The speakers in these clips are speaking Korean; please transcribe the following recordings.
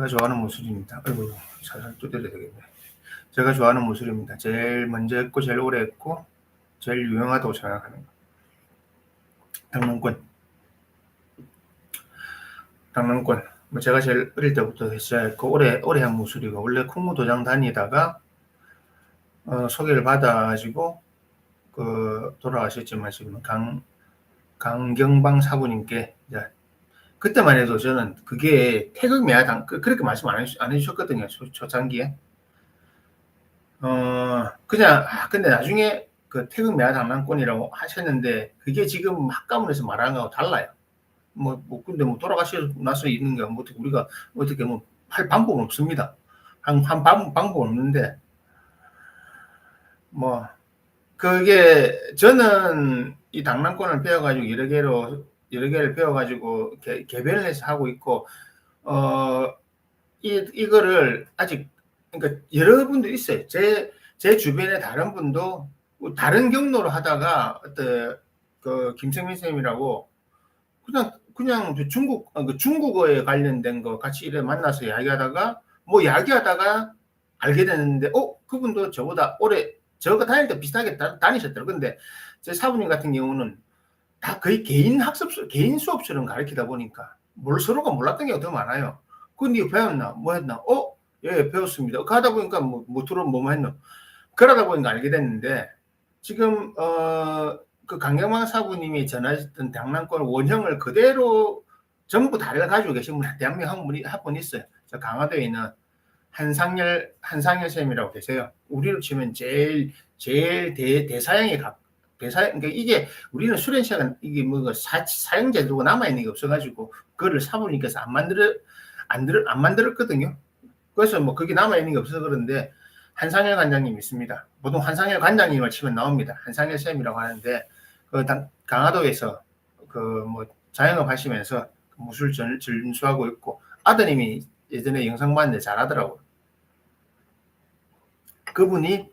제가 좋아하는 무술입니다. 아이고, 살살 두드려야 되겠네. 제가 좋아하는 무술입니다. 제일 먼저 했고, 제일 오래 했고, 제일 유용하다고 생각하는 거. 당론권. 당론권. 뭐 제가 제일 어릴 때부터 시작했고, 오래, 오래 한 무술이고, 원래 쿵무 도장 다니다가, 어, 소개를 받아가지고, 그, 돌아가셨지만, 지금 강, 강경방 사부님께, 그때만 해도 저는 그게 태극 매화당 그- 그렇게 말씀 안, 해주, 안 해주셨거든요 초, 초창기에. 어 그냥 아 근데 나중에 그 태극 매화당랑권이라고 하셨는데 그게 지금 학가문에서 말하는 거하고 달라요. 뭐, 뭐 근데 뭐 돌아가시고 나서 있는 게 뭐 어떻게 우리가 어떻게 뭐 할 방법은 없습니다. 한, 한 방, 방법 없는데. 뭐 그게 저는 이 당랑권을 배워가지고 여러 개로 여러 개를 배워가지고 개, 개별을 해서 하고 있고 어 이, 이거를 아직 그러니까 여러분들 있어요. 제, 제 주변에 다른 분도 다른 경로로 하다가 어떤 그 김성민 쌤이라고 그냥 그냥 그 중국 아, 그 중국어에 관련된 거 같이 이래 만나서 이야기하다가 뭐 이야기하다가 알게 됐는데 어 그분도 저보다 오래 저가 다닐 때 비슷하게 다, 다니셨더라고요. 근데 제 사부님 같은 경우는 다 거의 개인 학습, 개인 수업처럼 가르치다 보니까 뭘 서로가 몰랐던 게 더 많아요. 이거 배웠나? 뭐 했나? 어? 예, 배웠습니다. 가다 보니까 뭐, 뭐 들어 뭐뭐 했노? 그러다 보니까 알게 됐는데 지금 어, 그 강경망 사부님이 전하셨던 장난권 원형을 그대로 전부 다 가지고 계신 분 대한민국 한 분이 한분 있어요. 저 강화도에 있는 한상열 한상열 쌤이라고 계세요. 우리로 치면 제일 제일 대 대사양에 가 대사 그러니까 이게 우리는 수련 시간 이게 뭐 사, 사용 제도가 남아 있는 게 없어가지고 그거를 사부님께서 안 만들어 안 들어 안 만들었거든요. 그래서 뭐 그게 남아 있는 게 없어서 그런데 한상열 관장님 있습니다. 보통 한상열 관장님을 치면 나옵니다. 한상열 쌤이라고 하는데 그 당, 강화도에서 그 뭐 자영업 하시면서 무술 전, 전수하고 있고 아드님이 예전에 영상 봤는데 잘하더라고요. 그분이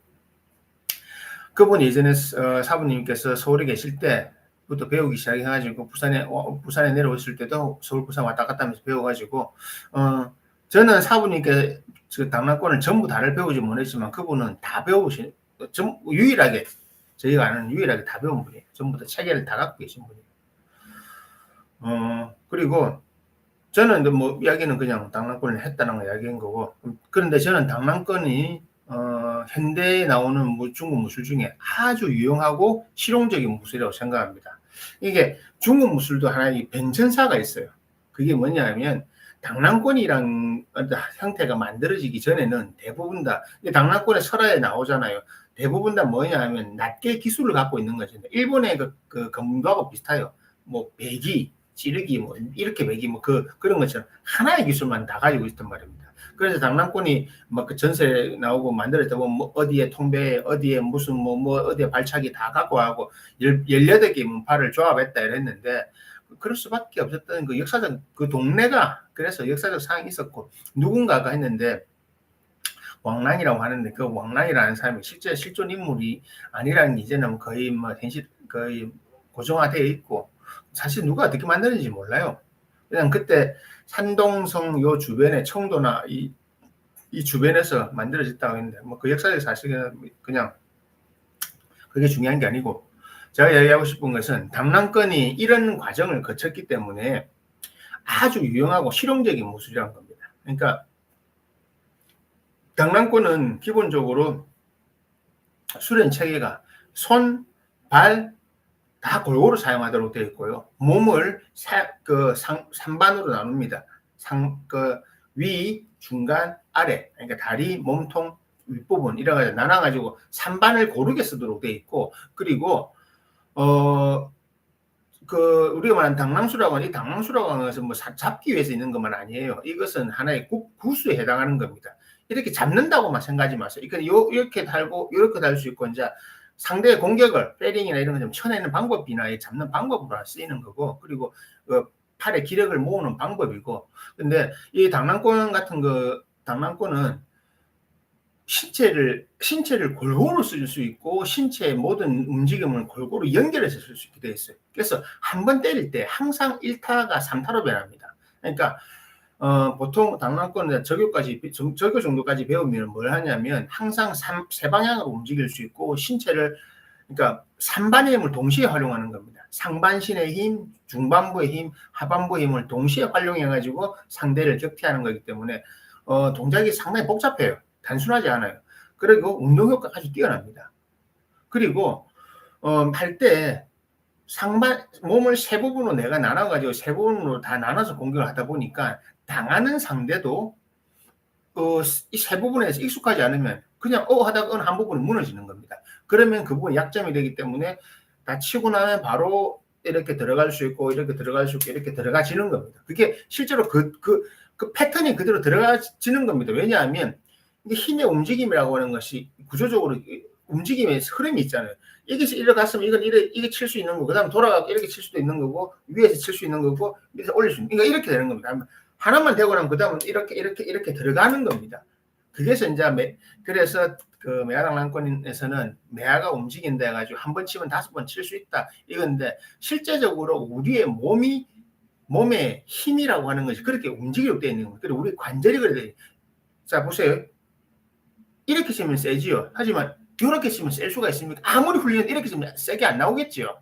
그분 예전에 어, 사부님께서 서울에 계실 때부터 배우기 시작해가지고 부산에 어, 부산에 내려오실 때도 서울 부산 왔다 갔다 하면서 배워가지고 어, 저는 사부님께 그 당락권을 전부 다를 배우지 못했지만 그분은 다 배우신 전 유일하게 저희가 아는 유일하게 다 배운 분이에요. 전부 다 체계를 다 갖고 계신 분이에요. 어 그리고 저는 뭐 이야기는 그냥 당락권을 했다는 거 이야기인 거고 그런데 저는 당락권이 어, 현대에 나오는 중국 무술 중에 아주 유용하고 실용적인 무술이라고 생각합니다. 이게 중국 무술도 하나의 변천사가 있어요. 그게 뭐냐면 당랑권이란 형태가 만들어지기 전에는 대부분 다 당랑권의 설화에 나오잖아요. 대부분 다 뭐냐면 낮게 기술을 갖고 있는 거죠. 일본의 그, 그 검도하고 비슷해요. 뭐 배기, 찌르기, 뭐 이렇게 배기, 뭐 그 그런 것처럼 하나의 기술만 다 가지고 있단 말입니다. 그래서 당랑권이 막 그 전세 나오고 만들었다 보면 뭐 어디에 통배, 어디에 무슨 뭐, 뭐 어디에 발차기 다 갖고 하고 18개 문파를 조합했다 이랬는데 그럴 수밖에 없었던 그 역사적 그 동네가 그래서 역사적 상황이 있었고 누군가가 했는데 왕란이라고 하는데 그 왕란이라는 사람이 실제 실존 인물이 아니라는 이제는 거의 뭐 현실 거의 고정화되어 있고 사실 누가 어떻게 만드는지 몰라요. 그냥 그때 산동성 요 주변에 청도나 이, 이 주변에서 만들어졌다고 했는데 뭐 그 역사적 사실은 그냥 그게 중요한 게 아니고 제가 이야기하고 싶은 것은 당랑권이 이런 과정을 거쳤기 때문에 아주 유용하고 실용적인 무술이라는 겁니다. 그러니까 당랑권은 기본적으로 수련 체계가 손, 발, 다 골고루 사용하도록 되어 있고요. 몸을 사, 그 상, 3반으로 나눕니다. 상, 그 위, 중간, 아래. 그러니까 다리, 몸통, 윗부분 이래가지고 나눠가지고 3반을 고르게 쓰도록 되어 있고 그리고 어, 그 우리가 말하는 당랑수라고 하는 이 당랑수라고 하는 것은 뭐 잡기 위해서 있는 것만 아니에요. 이것은 하나의 구, 구수에 해당하는 겁니다. 이렇게 잡는다고만 생각하지 마세요. 그러니까 요, 이렇게 달고 이렇게 달 수 있고 이제 상대의 공격을 페링이나 이런 거좀 쳐내는 방법이나 잡는 방법으로 쓰이는 거고 그리고 그 팔의 기력을 모으는 방법이고 근데 이 당랑권 같은 그 당랑권은 신체를 신체를 골고루 쓸 수 있고 신체의 모든 움직임을 골고루 연결해서 쓸 수 있게 되어 있어요. 그래서 한 번 때릴 때 항상 1타가 3타로 변합니다. 그러니까 어, 보통 당락권은 저교까지 정- 저교 정도까지 배우면 뭘 하냐면 항상 삼, 세 방향으로 움직일 수 있고 신체를 그러니까 삼반의 힘을 동시에 활용하는 겁니다. 상반신의 힘, 중반부의 힘, 하반부의 힘을 동시에 활용해 가지고 상대를 격퇴하는 거기 때문에 어, 동작이 상당히 복잡해요. 단순하지 않아요. 그리고 운동 효과가 아주 뛰어납니다. 그리고 어, 할때 상반 몸을 세 부분으로 내가 나눠 가지고 세 부분으로 다 나눠서 공격을 하다 보니까 당하는 상대도 어, 이세 부분에서 익숙하지 않으면 그냥 어 하다가 한 부분이 무너지는 겁니다. 그러면 그 부분이 약점이 되기 때문에 다 치고 나면 바로 이렇게 들어갈 수 있고 이렇게 들어갈 수 있고 이렇게 들어가지는 겁니다. 그게 실제로 그, 그, 그 패턴이 그대로 들어가지는 겁니다. 왜냐하면 이게 힘의 움직임이라고 하는 것이 구조적으로 이 움직임의 흐름이 있잖아요. 이게 이렇게 갔으면 이건 이래, 이게 칠 수 있는 거고, 그 다음 돌아가고 이렇게 칠 수도 있는 거고, 위에서 칠 수 있는 거고, 밑에서 올릴 수 있는, 그러니까 이렇게 되는 겁니다. 하나만 되고 나면 그 다음은 이렇게, 이렇게, 이렇게 들어가는 겁니다. 그래서 이제, 매, 그래서 그 메아당 랑권에서는 메아가 움직인다 해가지고 한 번 치면 다섯 번 칠 수 있다. 이건데, 실제적으로 우리의 몸이, 몸의 힘이라고 하는 것이 그렇게 움직이게 되어 있는 겁니다. 그리고 우리 관절이 그래 돼. 자, 보세요. 이렇게 치면 세지요. 하지만 이렇게 치면 셀 수가 있습니까? 아무리 훈련해도 이렇게 치면 세게 안 나오겠죠.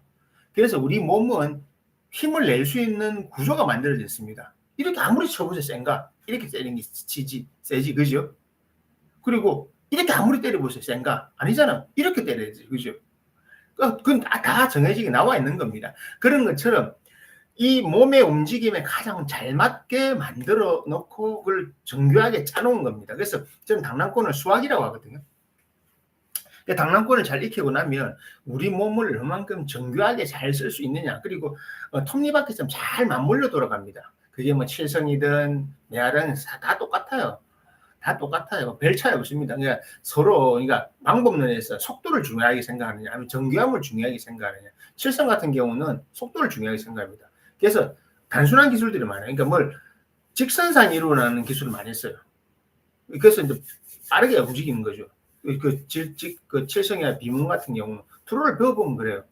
그래서 우리 몸은 힘을 낼 수 있는 구조가 만들어졌습니다. 이렇게 아무리 쳐보세요, 센가? 이렇게 때리는 게 치지, 세지, 그죠? 그리고 이렇게 아무리 때려보세요, 센가? 아니잖아. 이렇게 때려야지, 그죠? 그건 다, 다 정해지게 나와 있는 겁니다. 그런 것처럼 이 몸의 움직임에 가장 잘 맞게 만들어 놓고 그걸 정교하게 짜놓은 겁니다. 그래서 저는 당랑권을 수학이라고 하거든요. 당랑권을 잘 익히고 나면 우리 몸을 얼만큼 정교하게 잘 쓸 수 있느냐 그리고 어, 톱니바퀴처럼 잘 맞물려 돌아갑니다. 그게 뭐 칠성이든 메아든 다 똑같아요. 다 똑같아요. 별 차이 없습니다. 그러니까 서로 그러니까 방법론에서 속도를 중요하게 생각하느냐 아니면 정교함을 중요하게 생각하느냐 칠성 같은 경우는 속도를 중요하게 생각합니다. 그래서 단순한 기술들이 많아요. 그러니까 뭘 직선상 이루어나는 기술을 많이 써요. 그래서 이제 빠르게 움직이는 거죠. 그 질직 그 칠성이나 비문 같은 경우는 트롤을 배워보면 그래요.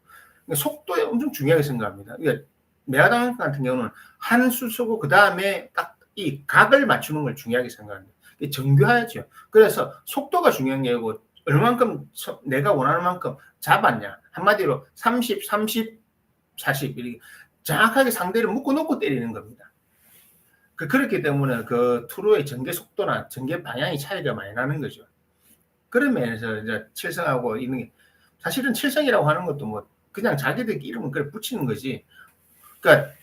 그러니까 속도에 엄청 중요하게 생각합니다. 그러니까 메아당 같은 경우는 한수 쓰고 그 다음에 딱 이 각을 맞추는 걸 중요하게 생각합니다. 정교하죠. 그래서 속도가 중요한 게 아니고 얼만큼 내가 원하는 만큼 잡았냐. 한마디로 30, 30, 40 이렇게 정확하게 상대를 묶어놓고 때리는 겁니다. 그, 그렇기 때문에 그 투로의 전개 속도나 전개 방향이 차이가 많이 나는 거죠. 그런 면에서 이제 칠성하고 있는 게 사실은 칠성이라고 하는 것도 뭐 그냥 자기들 이름을 그래 붙이는 거지. 그러니까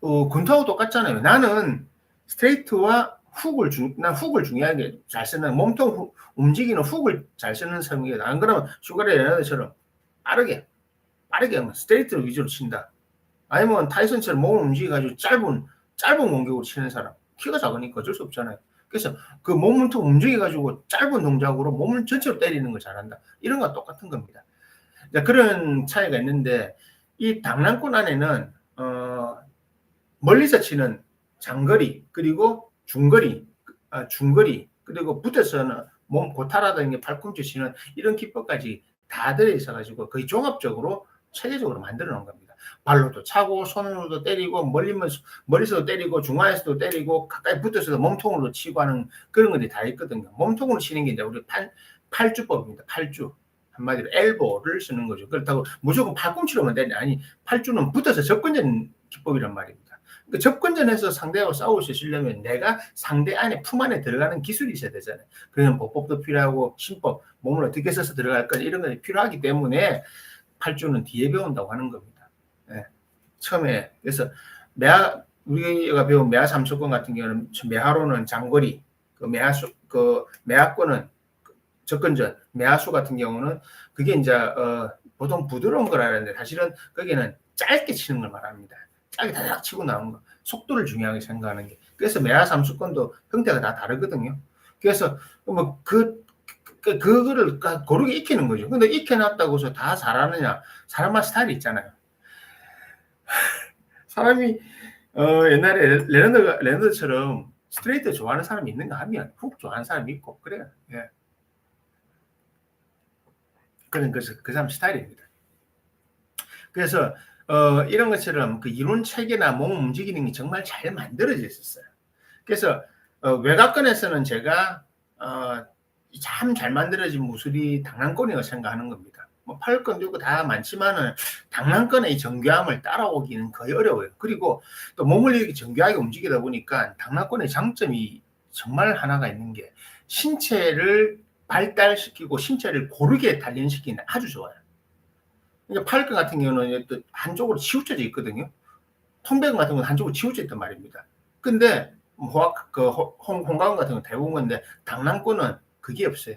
어, 군타하고 똑같잖아요. 나는 스트레이트와 훅을 중, 난 훅을 중요하게 잘 쓰는 몸통 훅, 움직이는 훅을 잘 쓰는 사람이에요. 안 그러면 슈가레 레나드처럼 빠르게 빠르게 하면 스트레이트 위주로 친다. 아니면 타이슨처럼 몸을 움직여가지고 짧은 짧은 공격으로 치는 사람 키가 작으니까 어쩔 수 없잖아요. 그래서 그 몸통 움직여가지고 짧은 동작으로 몸을 전체로 때리는 걸 잘한다. 이런 거 똑같은 겁니다. 그런 차이가 있는데 이 당랑권 안에는 어, 멀리서 치는 장거리 그리고 중거리 아, 중거리 그리고 붙어서는 몸 고타라든지 팔꿈치 치는 이런 기법까지 다 들어 있어 가지고 거의 종합적으로 체계적으로 만들어 놓은 겁니다. 발로도 차고 손으로도 때리고 멀리면 머리서도 때리고 중앙에서도 때리고 가까이 붙어서도 몸통으로 치고 하는 그런 것들이 다 있거든요. 몸통으로 치는 게 이제 우리 팔 팔주법입니다. 팔주 한마디로 엘보를 쓰는 거죠. 그렇다고 무조건 팔꿈치로만 때리 아니 팔주는 붙어서 접근전 기법이란 말입니다. 그러니까 접근전에서 상대하고 싸울 수 있으려면 내가 상대 안에 품 안에 들어가는 기술이 있어야 되잖아요. 그러면 보법도 필요하고 신법 몸을 어떻게 써서 들어갈 까 이런 것이 필요하기 때문에 팔주는 뒤에 배운다고 하는 겁니다. 네. 처음에 그래서 매하 우리가 배운 매하 삼수권 같은 경우는 매하로는 장거리, 그 매하 수 그 매하권은 접근전, 매하수 같은 경우는 그게 이제 어, 보통 부드러운 거라는데 사실은 거기는 짧게 치는 걸 말합니다. 짧게 다닥 치고 나온 거, 속도를 중요하게 생각하는 게. 그래서 매하 삼수권도 형태가 다 다르거든요. 그래서 뭐 그 그, 그거를 고르게 익히는 거죠. 근데 익혀놨다고 해서 다 잘하느냐? 사람마다 스타일이 있잖아요. 사람이, 어, 옛날에 레너드처럼 스트레이트 좋아하는 사람이 있는가 하면 훅 좋아하는 사람이 있고, 그래요. 예. 그런 것은 그 사람 스타일입니다. 그래서, 어, 이런 것처럼 그 이론 체계나 몸 움직이는 게 정말 잘 만들어져 있었어요. 그래서 어, 외곽권에서는 제가 어, 참 잘 만들어진 무술이 당랑권이라고 생각하는 겁니다. 뭐 팔권 들고 다 많지만은 당랑권의 이 정교함을 따라오기는 거의 어려워요. 그리고 또 몸을 이렇게 정교하게 움직이다 보니까 당랑권의 장점이 정말 하나가 있는 게 신체를 발달시키고 신체를 고르게 단련시키는 아주 좋아요. 그러니까 팔권 같은 경우는 또 한쪽으로 치우쳐져 있거든요. 통배권 같은 건 한쪽으로 치우쳐 있단 말입니다. 근데 호학 그 홍, 홍가원 같은 건 대부분 건데 당랑권은 그게 없어요.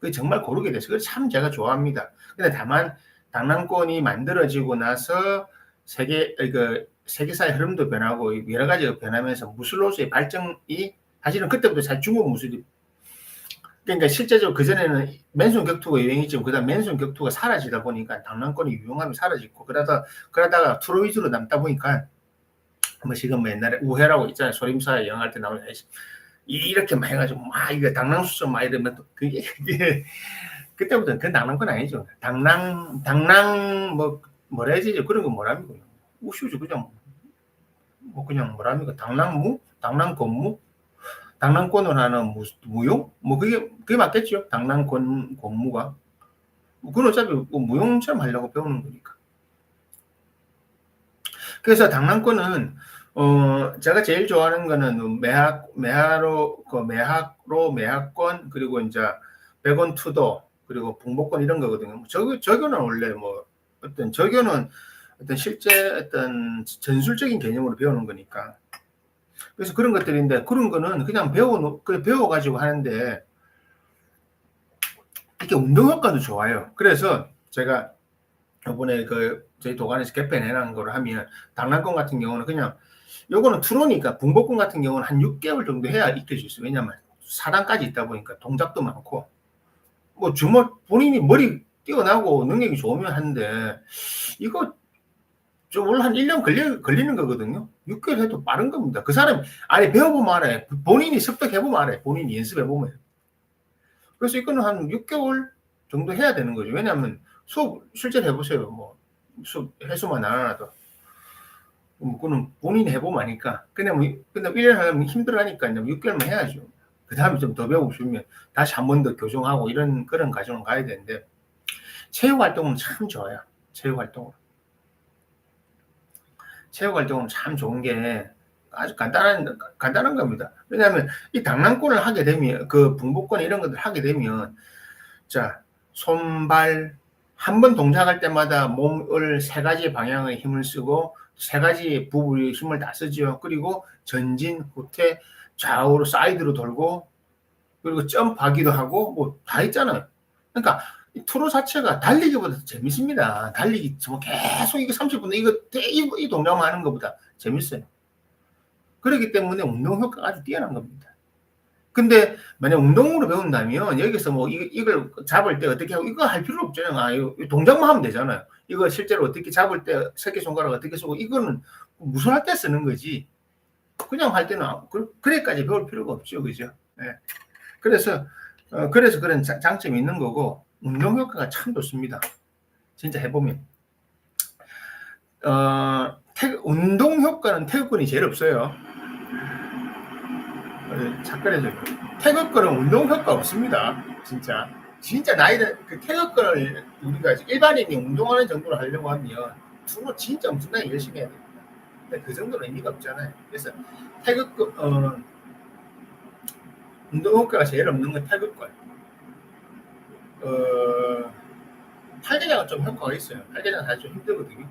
그게 정말 고르게 돼서 그걸 참 제가 좋아합니다. 근데 다만 당랑권이 만들어지고 나서 세계 그 세계사의 흐름도 변하고 여러 가지가 변하면서 무술로서의 발전이 사실은 그때부터 잘 중국 무술이 그러니까 실제적으로 그전에는 맨손 격투가 유행이지만 그다음 맨손 격투가 사라지다 보니까 당랑권이 유용함이 사라지고 그러다 그러다가 투로 위주로 남다 보니까 뭐 지금 뭐 옛날에 우회라고 있잖아요. 소림사 영화할 때 나오는 이렇게 막 해가지고 막 이거 당랑수술 막 이러면 또 그게 그게 그때부터는 그 당랑권 아니죠. 당랑 당랑 뭐 뭐라 해야지 그런 거 뭐랍니까? 우슈죠 그냥 뭐 그냥 뭐랍니까? 당랑무, 당랑권무, 당랑권을 하는 무, 무용? 뭐 그게 그게 맞겠죠. 당랑권 권무가 뭐 그건 어차피 뭐 무용처럼 하려고 배우는 거니까. 그래서 당랑권은 어 제가 제일 좋아하는 거는 매학 매하로 그 매학로 매학권 그리고 이제 백원 투도 그리고 북목권 이런 거거든요. 저거 저거는 원래 뭐 어떤 저거는 어떤 실제 어떤 전술적인 개념으로 배우는 거니까. 그래서 그런 것들인데 그런 거는 그냥 배워 그 배워 가지고 하는데 이게 운동 효과도 좋아요. 그래서 제가 이번에 그 저희 도관에서 개편해놓은 거를 하면 당랑권 같은 경우는 그냥 요거는 투로니까 붕복권 같은 경우는 한 6개월 정도 해야 익힐 수. 왜냐면 4단까지 있다 보니까 동작도 많고 뭐 주먹 본인이 머리 뛰어나고 능력이 좋으면 하는데 이거 좀 원래 한 1년 걸리, 걸리는 거거든요. 6개월 해도 빠른 겁니다. 그 사람 아니 배워보면 알아요. 본인이 습득해보면 알아요. 본인이 연습해보면. 그래서 이거는 한 6개월 정도 해야 되는 거죠. 왜냐하면 수업 실제로 해보세요. 뭐 수업 해수만 나눠놔도 뭐 그거는 본인이 해보면 아니까. 근데 뭐 근데 1년 하면 힘들어하니까 6개월만 해야죠. 그 다음에 좀 더 배우고 싶으면 다시 한 번 더 교정하고 이런 그런 과정을 가야 되는데 체육 활동은 참 좋아요. 체육 활동은 체육 활동은 참 좋은 게 아주 간단한 간단한 겁니다. 왜냐하면 이 당랑권을 하게 되면 그 분복권 이런 것들 하게 되면 자 손발 한 번 동작할 때마다 몸을 세 가지 방향의 힘을 쓰고 세 가지 부분의 힘을 다 쓰죠. 그리고 전진, 후퇴, 좌우로 사이드로 돌고 그리고 점프하기도 하고 뭐 다 있잖아요. 그러니까 이 투로 자체가 달리기보다 재밌습니다. 달리기 뭐 계속 이거 30분 이거 이, 이 동작만 하는 것보다 재밌어요. 그렇기 때문에 운동 효과가 아주 뛰어난 겁니다. 근데 만약 운동으로 배운다면 여기서 뭐 이 걸 잡을 때 어떻게 하고 이거 할 필요 없잖아요. 아, 이거 동작만 하면 되잖아요. 이거 실제로 어떻게 잡을 때 새끼 손가락 어떻게 쓰고 이거는 무술할 때 쓰는 거지. 그냥 할 때는 그, 그래까지 배울 필요가 없죠. 그죠? 네. 그래서 어, 그래서 그런 자, 장점이 있는 거고 운동 효과가 참 좋습니다. 진짜 해보면. 어, 태, 운동 효과는 태극권이 제일 없어요. 착각해서 태극권은 운동 효과 없습니다. 진짜. 진짜 나이는 그 태극권을 우리가 일반인이 운동하는 정도로 하려고 하면 주로 진짜 엄청나게 열심히 해야 됩니다. 근데 그 정도는 의미가 없잖아요. 그래서 태극권, 어, 운동 효과가 제일 없는 건 태극권. 어, 팔계장은 좀 효과가 있어요. 팔계장 사실 좀 힘들거든요.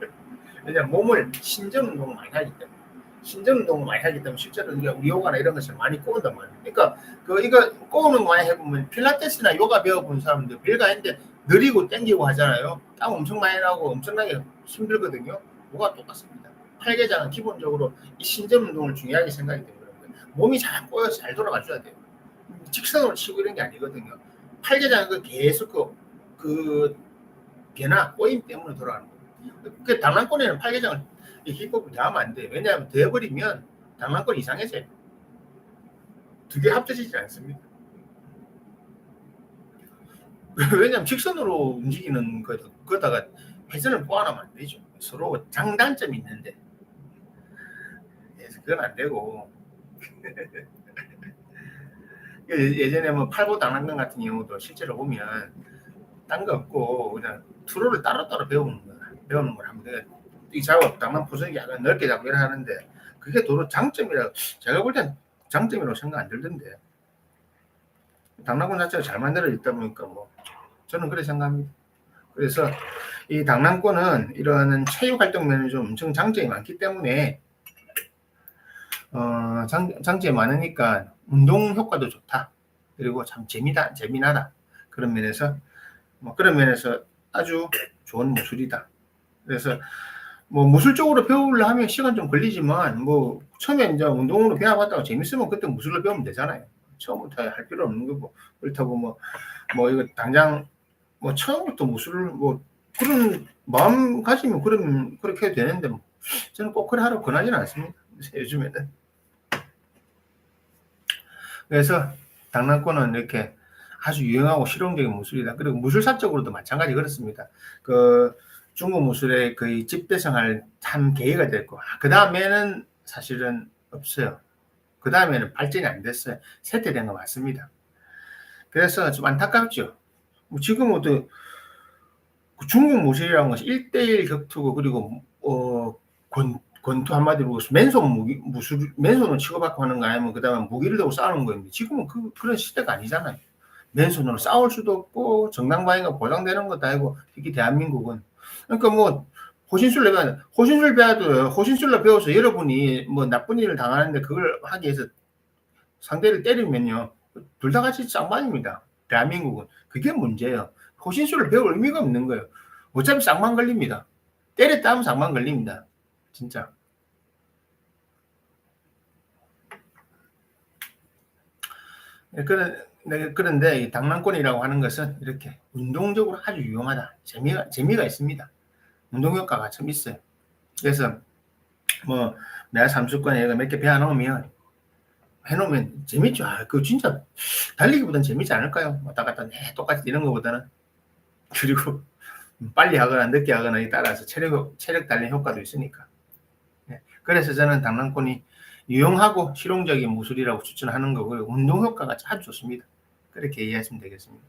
왜냐면 몸을 신전 운동을 많이 하기 때문에. 신전 운동을 많이 하기 때문에 실제로 우리 요가나 이런 것을 많이 꼬는단 말이에요. 그러니까 그 이거 꼬는 거 많이 해보면 필라테스나 요가 배워본 사람들 아닌데 느리고 땡기고 하잖아요. 땀 엄청 많이 나고 엄청나게 힘들거든요. 뭐가 똑같습니다. 팔계장은 기본적으로 이 신전 운동을 중요하게 생각이 되는 거예요. 몸이 잘 꼬여서 잘 돌아가줘야 돼요. 직선으로 치고 이런 게 아니거든요. 팔계장은 그 계속 그, 그 변화, 꼬임 때문에 돌아가는 거예요. 그 당랑권에는 팔계장을 힙합을 더하면 안 돼. 왜냐하면 더해버리면 당랑권 이상해져요. 두 개 합쳐지지 않습니다. 왜냐하면 직선으로 움직이는 거, 거다가 회전을 포함하면 안 되죠. 서로 장단점이 있는데. 그래서 그건 안 되고, 예- 예전에 뭐 팔보 당랑근 같은 경우도 실제로 보면 딴 거 없고 그냥 투로를 따로따로 배우는 거 배우는 걸 돼. 이 작업 당랑 포석이 약간 넓게 이렇게 하는데 그게 도로 장점이라 제가 볼 땐 장점이라고 생각 안 들던데 당랑군 자체가 잘 만들어 있다 보니까 뭐 저는 그렇게 생각합니다. 그래서 이 당랑권은 이런 체육 활동 면에 좀 엄청 장점이 많기 때문에 어, 장, 장점이 많으니까 운동 효과도 좋다. 그리고 참 재미다, 재미나다. 그런 면에서 뭐 그런 면에서 아주 좋은 무술이다. 그래서 뭐 무술 쪽으로 배우려 하면 시간 좀 걸리지만 뭐 처음에 이제 운동으로 배워봤다고 재밌으면 그때 무술로 배우면 되잖아요. 처음부터 할 필요 없는 거고 그렇다고 뭐뭐 이거 당장 뭐 처음부터 무술을 뭐 그런 마음 가지면 그럼 그렇게 되는데 뭐 저는 꼭 그래 하라고 권하지는 않습니다. 요즘에는. 그래서 당랑권은 이렇게 아주 유용하고 실용적인 무술이다. 그리고 무술사적으로도 마찬가지 그렇습니다. 그 중국 무술의 거의 집대성할 참 계기가 됐고 그 다음에는 사실은 없어요. 그 다음에는 발전이 안 됐어요. 쇠퇴된 거 맞습니다. 그래서 좀 안타깝죠. 뭐 지금은 또 중국 무술이라는 것이 1대1 격투고 그리고 어 권, 권투 한마디로 맨손 무기 무술 맨손으로 치고받고 하는 거 아니면 그 다음에 무기를 들고 싸우는 거였는데 지금은 그 그런 시대가 아니잖아요. 맨손으로 싸울 수도 없고 정당방위가 보장되는 것도 아니고 특히 대한민국은 그러니까 뭐 호신술로 배워 호신술 배워도 호신술로 배워서 여러분이 뭐 나쁜 일을 당하는데 그걸 하기 위해서 상대를 때리면요 둘 다 같이 쌍방입니다. 대한민국은 그게 문제예요. 호신술을 배울 의미가 없는 거예요. 어차피 쌍방 걸립니다. 때렸다 하면 쌍방 걸립니다. 진짜. 그런, 네, 그런데 이 당랑권이라고 하는 것은 이렇게 운동적으로 아주 유용하다. 재미가, 재미가 있습니다. 운동 효과가 참 있어요. 그래서 뭐 내가 삼수권 얘가 몇개 배워놓으면 해놓으면 재밌죠. 아, 그 진짜 달리기보다는 재밌지 않을까요? 왔다 갔다 네, 똑같이 뛰는 것보다는. 그리고 빨리 하거나 늦게 하거나에 따라서 체력, 체력 단련 효과도 있으니까. 네. 그래서 저는 당랑권이 유용하고 실용적인 무술이라고 추천하는 거고요. 운동 효과가 아주 좋습니다. 그렇게 이해하시면 되겠습니다.